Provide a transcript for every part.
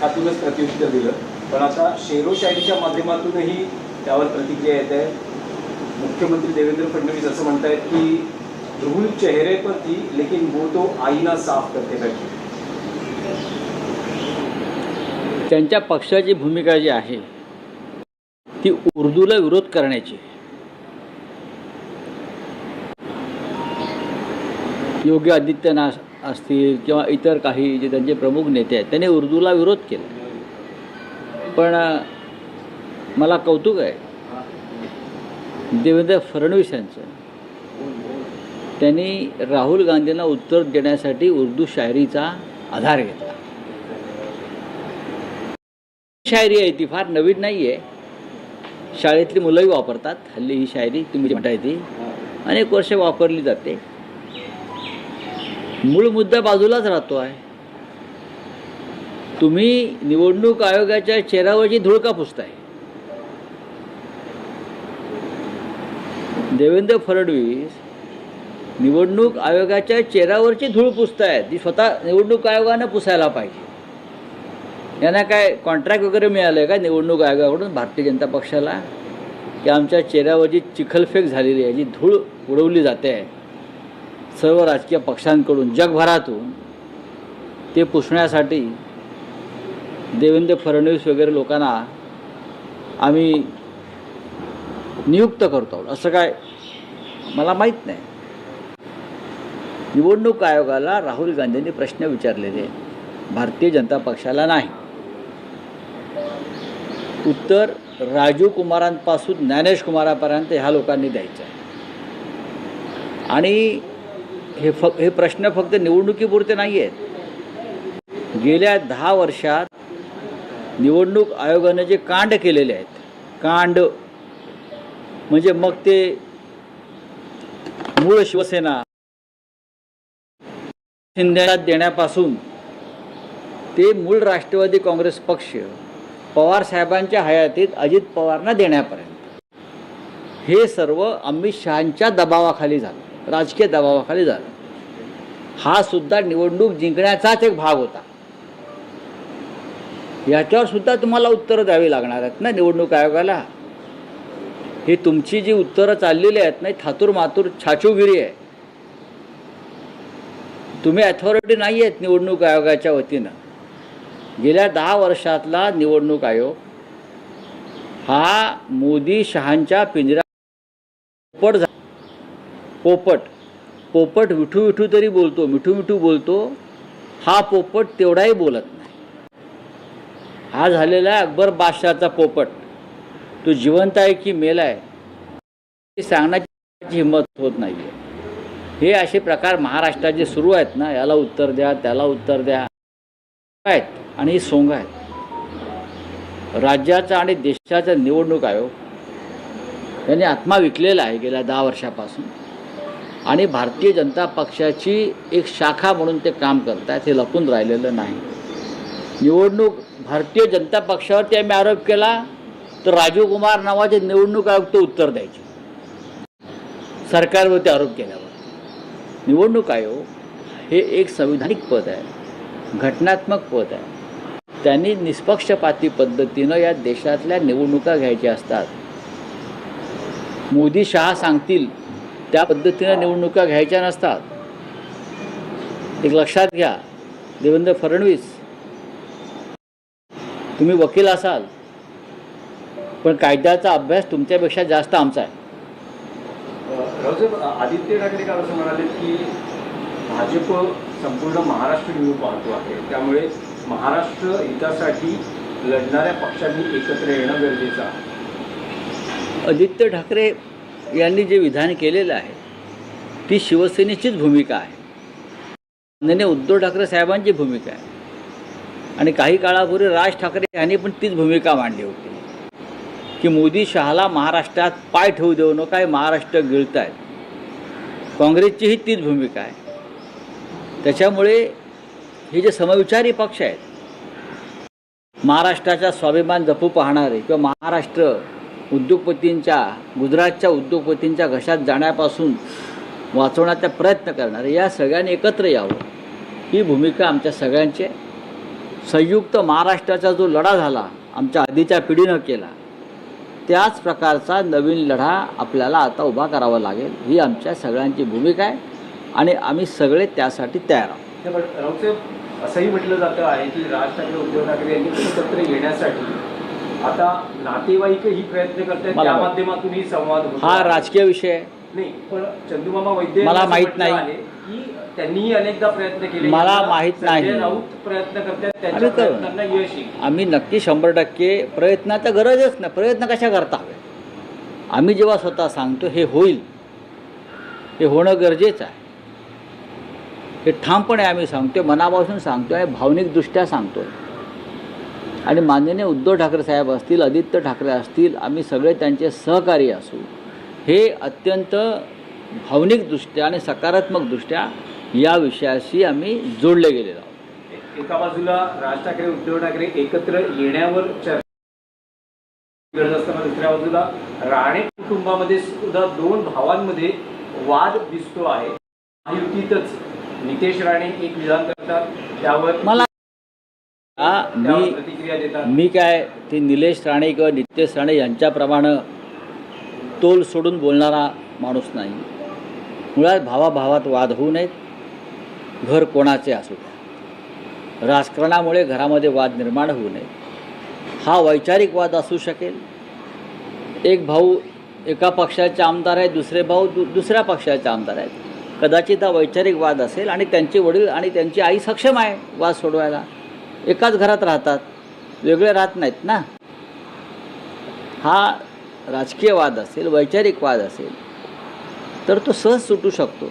लेखातूनच प्रत्युत्तर दिलं. पण आता शेरोशायरीच्या माध्यमातूनही त्यावर प्रतिक्रिया येत आहे. मुख्यमंत्री देवेंद्र फडणवीस असं म्हणतायत की धूल चेहरे पर थी लेकिन वो तो आईना साफ करते बैठे. त्यांच्या पक्षाची भूमिका जी आहे ती उर्दूला विरोध करण्याची. योगी आदित्यनाथ असतील किंवा इतर काही जे त्यांचे प्रमुख नेते आहेत त्यांनी उर्दूला विरोध केला. पण मला कौतुक आहे. देवेंद्र फडणवीस यांचं. त्यांनी राहुल गांधींना उत्तर देण्यासाठी उर्दू शायरीचा आधार घेतला. शायरी आहे ती फार नवीन नाही आहे शाळेतली मुलंही वापरतात. हल्ली ही शायरी तुम्ही म्हणताय ती. अनेक वर्ष वापरली जाते. मूळ मुद्दा बाजूलाच राहतो आहे. तुम्ही निवडणूक आयोगाच्या चेहऱ्यावरची धूळ का पुसताय? देवेंद्र फडणवीस निवडणूक आयोगाच्या चेहऱ्यावरची धूळ पुसतायत. ती स्वतः निवडणूक आयोगानं पुसायला पाहिजे. यांना काय कॉन्ट्रॅक्ट वगैरे मिळालं आहे का निवडणूक आयोगाकडून भारतीय जनता पक्षाला? की आमच्या चेहऱ्यावरची चिखलफेक झालेली आहे जी धूळ उडवली जाते. आहे सर्व राजकीय पक्षांकडून जगभरातून ते पुसण्यासाठी देवेंद्र फडणवीस वगैरे लोकांना आम्ही नियुक्त करतो. आहोत असं काय मला माहीत नाही. निवडणूक आयोगाला राहुल गांधींनी प्रश्न विचारलेले. भारतीय जनता पक्षाला नाही. उत्तर राजू कुमारांपासून ज्ञानेश कुमारापर्यंत ह्या लोकांनी द्यायचं आहे आणि हे फ हे प्रश्न फक्त निवडणुकीपुरते नाही आहेत गेल्या दहा वर्षात निवडणूक आयोगाने जे कांड केलेले आहेत कांड म्हणजे मग ते मूळ शिवसेना शिंदेला देण्यापासून ते मूळ राष्ट्रवादी काँग्रेस पक्ष पवार साहेबांच्या हयातीत अजित पवारांना देण्यापर्यंत. हे सर्व अमित शहांच्या दबावाखाली झालं. राजकीय दबावाखाली झालं हा सुद्धा निवडणूक जिंकण्याचाच एक भाग होता. याच्यावर सुद्धा तुम्हाला उत्तरं द्यावी लागणार आहेत ना निवडणूक आयोगाला? ही तुमची जी उत्तरं चाललेली आहेत ना थातूर मातूर छाचूगिरी आहे. तुम्ही अथॉरिटी नाही आहेत निवडणूक आयोगाच्या वतीनं. गेल्या दहा वर्षातला निवडणूक आयोग हा मोदी शहांच्या पिंजरा पोपट. पोपट विठू विठू तरी बोलतो मिठू मिठू बोलतो हा पोपट तेवढाही बोलत नाही. हा झालेला आहे अकबर बादशहाचा पोपट. तो जिवंत आहे की मेला आहे हे सांगण्याची हिंमत होत नाही आहे हे असे प्रकार महाराष्ट्रात जे सुरू आहेत ना याला उत्तर द्या त्याला उत्तर द्या. आहेत आणि ही सोंग आहेत. राज्याचा आणि देशाचा निवडणूक आयोग त्यांनी आत्मा विकलेला आहे गेल्या दहा वर्षापासून. आणि भारतीय जनता पक्षाची एक शाखा म्हणून ते काम करत हे लपून राहिलेलं नाही. निवडणूक भारतीय जनता पक्षावरती आम्ही आरोप केला तर राजीव कुमार नावाचे निवडणूक आयुक्त उत्तर द्यायचे. सरकारवरती आरोप केल्यावर. निवडणूक आयोग हे एक संविधानिक पद आहे घटनात्मक पद आहे. त्यांनी निष्पक्षपाती पद्धतीनं या देशातल्या निवडणुका घ्यायच्या असतात. मोदी शहा सांगतील त्या पद्धतीनं निवडणुका घ्यायच्या नसतात. एक लक्षात घ्या देवेंद्र फडणवीस तुम्ही वकील असाल पण कायद्याचा अभ्यास तुमच्यापेक्षा जास्त आमचा आहे. आदित्य ठाकरे काल असं म्हणाले की भाजप संपूर्ण महाराष्ट्र घेऊन पाहतो आहे. त्यामुळे महाराष्ट्र हितासाठी लढणाऱ्या पक्षांनी एकत्र येणं गरजेचं आहे. आदित्य ठाकरे यांनी जे विधान केलेलं आहे ती शिवसेनेचीच भूमिका आहे. त्याने उद्धव ठाकरे साहेबांची भूमिका आहे. आणि काही काळापूर्वी राज ठाकरे यांनी पण तीच भूमिका मांडली होती. की मोदी शहाला महाराष्ट्रात पाय ठेवू देऊ नका हे महाराष्ट्र गिळत आहेत काँग्रेसचीही तीच भूमिका आहे. त्याच्यामुळे हे जे समविचारी पक्ष आहेत महाराष्ट्राचा स्वाभिमान जपू पाहणारे किंवा महाराष्ट्र उद्योगपतींच्या गुजरातच्या उद्योगपतींच्या घशात जाण्यापासून वाचवण्याचा प्रयत्न करणारे. या सगळ्यांनी एकत्र यावं. ही भूमिका आमच्या सगळ्यांची. संयुक्त महाराष्ट्राचा जो लढा झाला आमच्या आधीच्या पिढीनं केला त्याच प्रकारचा नवीन लढा आपल्याला आता उभा करावा लागेल. ही आमच्या सगळ्यांची भूमिका आहे आणि आम्ही सगळे त्यासाठी तयार आहोत. असंही म्हटलं जातं आहे की राज ठाकरे उद्धव ठाकरे यांनी एकत्र येण्यासाठी आता नातेवाईकही प्रयत्न करतात त्या माहीत. माध्यमातूनही संवाद हा राजकीय विषय आहे नाही पण चंदूमामा वैद्य मला माहीत नाही. की त्यांनीही अनेकदा प्रयत्न केले मला माहीत नाही. राऊत प्रयत्न करतात त्यांच्या. प्रयत्नांना यश येईल आम्ही नक्की शंभर टक्के प्रयत्नाचं गरजच नाही प्रयत्न कशा करता आम्ही जेव्हा स्वतः सांगतो हे होईल हे होणं गरजेचं आहे हे ठामपणे आम्ही सांगतोय मनापासून सांगतोय भावनिकदृष्ट्या सांगतोय आणि माननीय उद्धव ठाकरे साहेब असतील आदित्य ठाकरे असतील आम्ही सगळे त्यांचे सहकारी असू. हे अत्यंत भावनिकदृष्ट्या आणि सकारात्मकदृष्ट्या या विषयाशी आम्ही जोडले गेलेलो आहोत. एका बाजूला राज ठाकरे उद्धव ठाकरे एकत्र येण्यावर चर्चा गरज असताना दुसऱ्या बाजूला राणे कुटुंबामध्ये सुद्धा दोन भावांमध्ये वाद दिसतो आहे. महायुतीतच नितेश राणे एक विधान करतात. त्यावर मला हा, मी मी काय ते निलेश राणे किंवा नितेश राणे यांच्याप्रमाणे तोल सोडून बोलणारा माणूस नाही. मुळात भावाभावात वाद होऊ नयेत. घर कोणाचे असू द्या. राजकारणामुळे घरामध्ये वाद निर्माण होऊ नये हा वैचारिक वाद असू शकेल. एक भाऊ एका पक्षाचे आमदार आहेत दुसरे भाऊ दु दुसऱ्या पक्षाचे आमदार आहेत. कदाचित हा वैचारिक वाद असेल आणि त्यांचे वडील आणि त्यांची आई सक्षम आहे वाद सोडवायला. एकाच घरात राहतात. वेगळे राहत नाहीत ना. हा राजकीय वाद असेल वैचारिक वाद असेल तर तो सहज सुटू शकतो.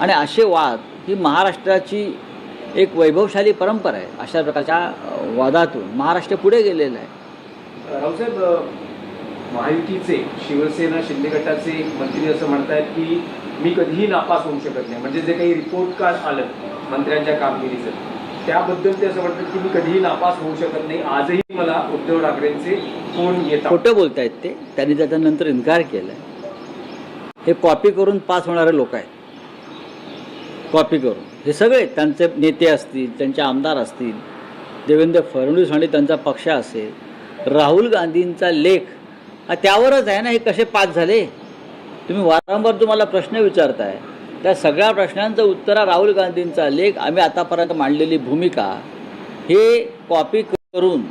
आणि असे वाद ही महाराष्ट्राची एक वैभवशाली परंपरा आहे अशा प्रकारच्या वादातून महाराष्ट्र पुढे गेलेलं आहे. रावसाहेब महायुतीचे शिवसेना शिंदे गटाचे मंत्री असं म्हणतायत की मी कधीही नापास होऊ शकत नाही. म्हणजे जे काही रिपोर्ट कार्ड आलं मंत्र्यांच्या कामगिरीचं त्याबद्दल ते असं वाटतं की मी कधीही नापास होऊ शकत नाही. आजही मला उद्धव ठाकरेंचे फोन येतात. खोटं बोलतायत ते. त्यांनी त्याच्यानंतर इन्कार केला हे कॉपी करून पास होणारे लोक आहेत. कॉपी करून. हे सगळे त्यांचे नेते असतील त्यांचे आमदार असतील देवेंद्र फडणवीस आणि त्यांचा पक्ष असेल राहुल गांधींचा लेख हा त्यावरच आहे ना हे कसे पास झाले? तुम्ही वारंवार तुम्हाला प्रश्न विचारताय. त्या सगळ्या प्रश्नांचं उत्तर राहुल गांधींचा. लेख आम्ही आतापर्यंत मांडलेली भूमिका हे कॉपी करून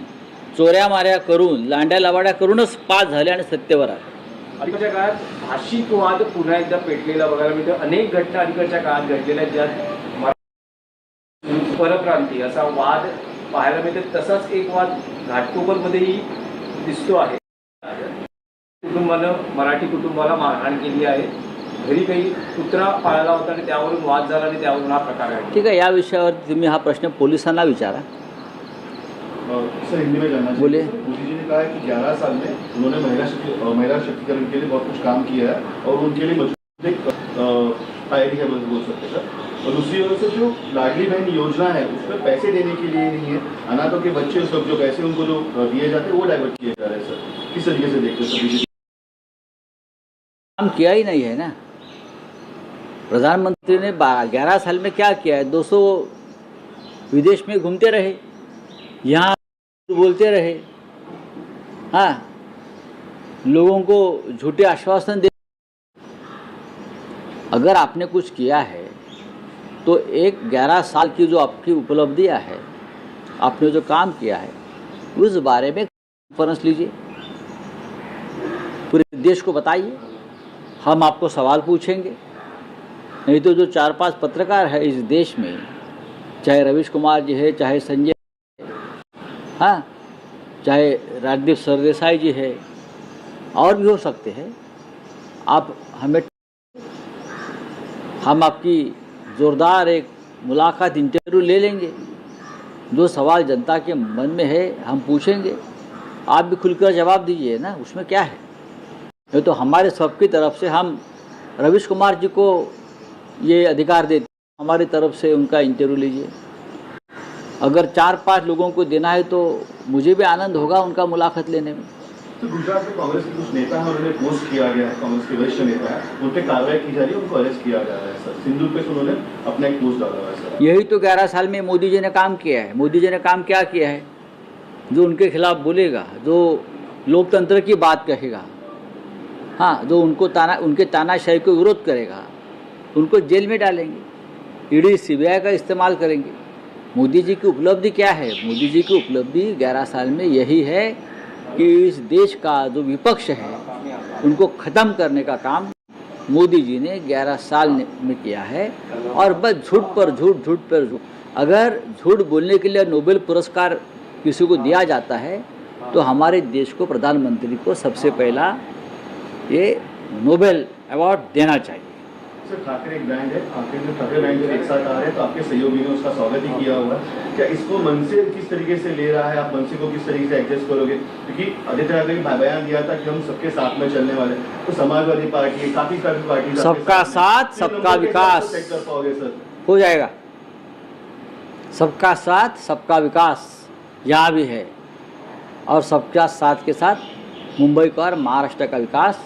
चोऱ्या माऱ्या करून लांड्या लवाड्या करूनच पास झाले आणि सत्तेवर आले. अलीकडच्या काळात भाषिक वाद पुन्हा एकदा पेटलेला बघायला मिळतो. अनेक घटना अलीकडच्या काळात घडलेल्या आहेत, ज्यात परप्रांती असा वाद पाहायला मिळतो. तसाच एक वाद घाटकोपरमध्येही दिसतो आहे. कुटुंबानं मराठी कुटुंबाला मारहाण केली आहे. घरी काही कुत्रा पाळला होता आणि त्यावरून वाद झाला आणि त्यावरून हा प्रकार आहे ठीक आहे या विषयावर तुम्ही हा प्रश्न पोलिसांना विचारा. सर हिंदी में जानना बोलिए। मोदी जी ने कहा है कि 11 साल में उन्होंने महिला शक्ति महिला शक्तिकरण के लिए बहुत कुछ काम किया है और उनके लिए मज़बूत एक आईडी है बोल सकते सर। और दूसरी ओर से जो लाडली बहन योजना है उसमें पैसे देने के लिए नहीं है। अनाथों के बच्चे वक्त जो पैसे उनको जो दिए जाते हैं वो डाइवर्ट किए जा रहे हैं सर। किस तरीके से देखते हैं सर? काम किया ही नहीं है ना? प्रधानमंत्री ने ग्यारह साल में क्या किया है? 200 विदेश में घूमते रहे। यहाँ बोलते रहे। हाँ लोगों को झूठे आश्वासन दे अगर आपने कुछ किया है तो एक ग्यारह साल की जो आपकी उपलब्धियाँ है, आपने जो काम किया है, उस बारे में कॉन्फ्रेंस लीजिए। पूरे देश को बताइए। हम आपको सवाल पूछेंगे। नहीं तो जो चार पाँच पत्रकार है इस देश में, चाहे रविश कुमार जी है, चाहे संजय हाँ चाहे राजदीप सरदेसाई जी है, और भी हो सकते हैं, आप हमें, हम आपकी ज़ोरदार एक मुलाकात, इंटरव्यू ले लेंगे, जो सवाल जनता के मन में है, हम पूछेंगे, आप भी खुलकर जवाब दीजिए ना, उसमें क्या है? ये तो हमारे सबकी तरफ़ से हम रविश कुमार जी को ये अधिकार देते हमारी तरफ़ से उनका इंटरव्यू लीजिए। अगर चार पाँच लोगों को देना है तो मुझे भी आनंद होगा उनका मुलाकात लेने में। तो गुजरात में कांग्रेस के कुछ नेता हैं उन्होंने पोस्ट किया गया है कांग्रेस के वरिष्ठ नेता है उन पे कार्रवाई की जा रही है उनको अरेस्ट किया जा रहा है सर। पे उन्होंने अपना एक पोस्ट डाला हुआ है सर। यही तो ग्यारह साल में मोदी जी ने काम किया है। मोदी जी ने काम क्या किया है? जो उनके खिलाफ बोलेगा जो लोकतंत्र की बात कहेगा हाँ जो उनको ताना उनके तानाशाही को विरोध करेगा उनको जेल में डालेंगे। ईडी, सीबीआई का इस्तेमाल करेंगे। मोदी जी की उपलब्धि क्या है? मोदी जी की उपलब्धि ग्यारह साल में यही है कि इस देश का जो विपक्ष है, उनको ख़त्म करने का काम मोदी जी ने 11 साल में किया है। और बस झूठ पर झूठ झूठ पर झूठ। अगर झूठ बोलने के लिए नोबेल पुरस्कार किसी को दिया जाता है तो हमारे देश को प्रधानमंत्री को सबसे पहला ये नोबेल अवार्ड देना चाहिए। सर ठाकरे एक ब्रांड है ठाकरे ब्रांड जब एक साथ आ रहे हैं तो आपके सहयोगी ने उसका स्वागत ही किया हुआ है क्या इसको मन से किस तरीके से ले रहा है? आप मन से को किस तरीके से एडजस्ट करोगे? क्योंकि आदित्य ठाकरे ने बयान दिया था कि हम सबके साथ में चलने वाले तो समाजवादी पार्टी काफ़ी सारी पार्टी सबका साथ, सबका विकास। पाओगे सर? हो जाएगा। सबका साथ सबका विकास यहाँ भी है। और सबका साथ के साथ मुंबई का और महाराष्ट्र का विकास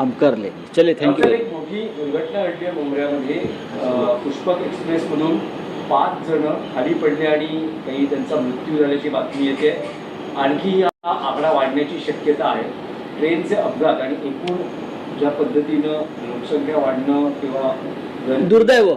हम कर लेंगे। चलिए थैंक यू एक मोठी दुर्घटना घडली आहे मुंबऱ्यामध्ये पुष्पक एक्सप्रेसमधून पाच जण खाली पडले आणि काही त्यांचा मृत्यू झाल्याची बातमी येते. आणखी हा आकडा वाढण्याची शक्यता आहे. ट्रेनचे अपघात आणि एकूण ज्या पद्धतीनं लोकसंख्या वाढणं किंवा दुर्दैव.